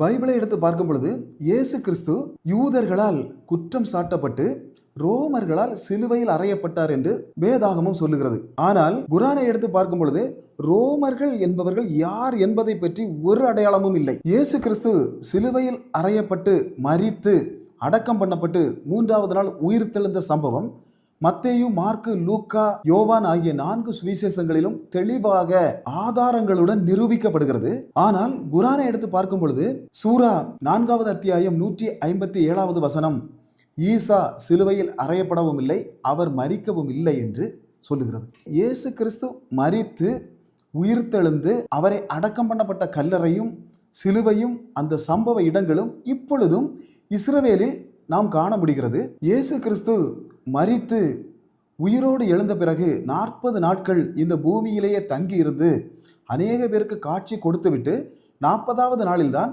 பைபிளை எடுத்து பார்க்கும் பொழுது இயேசு கிறிஸ்து யூதர்களால் குற்றம் சாட்டப்பட்டு ரோமர்களால் சிலுவையில் அறையப்பட்டார் என்று வேதாகமும் சொல்லுகிறது. ஆனால் குரானை எடுத்து பார்க்கும் பொழுது ரோமர்கள் என்பவர்கள் யார் என்பதை பற்றி ஒரு அடையாளமும் இல்லை. இயேசு கிறிஸ்து சிலுவையில் அறையப்பட்டு மறித்து அடக்கம் பண்ணப்பட்டு மூன்றாவது நாள் உயிர் தெழுந்த சம்பவம் மத்தேயு மார்க்கு லூக்கா யோவான் ஆகிய நான்கு சுவிசேஷங்களிலும் தெளிவாக ஆதாரங்களுடன் நிரூபிக்கப்படுகிறது. ஆனால் குரானை எடுத்து பார்க்கும் பொழுது சூரா நான்காவது அத்தியாயம் நூற்றி ஐம்பத்தி ஏழாவது வசனம் ஈசா சிலுவையில் அறையப்படவும் இல்லை அவர் மறிக்கவும் இல்லை என்று சொல்லுகிறது. இயேசு கிறிஸ்து மரித்து உயிர்த்தெழுந்து அவரை அடக்கம் பண்ணப்பட்ட கல்லறையும் சிலுவையும் அந்த சம்பவ இடங்களும் இப்பொழுதும் இஸ்ரவேலில் நாம் காண முடிகிறது. இயேசு கிறிஸ்து மரித்து உயிரோடு எழுந்த பிறகு நாற்பது நாட்கள் இந்த பூமியிலேயே தங்கி இருந்து அநேக பேருக்கு காட்சி கொடுத்துவிட்டு நாற்பதாவது நாளில்தான்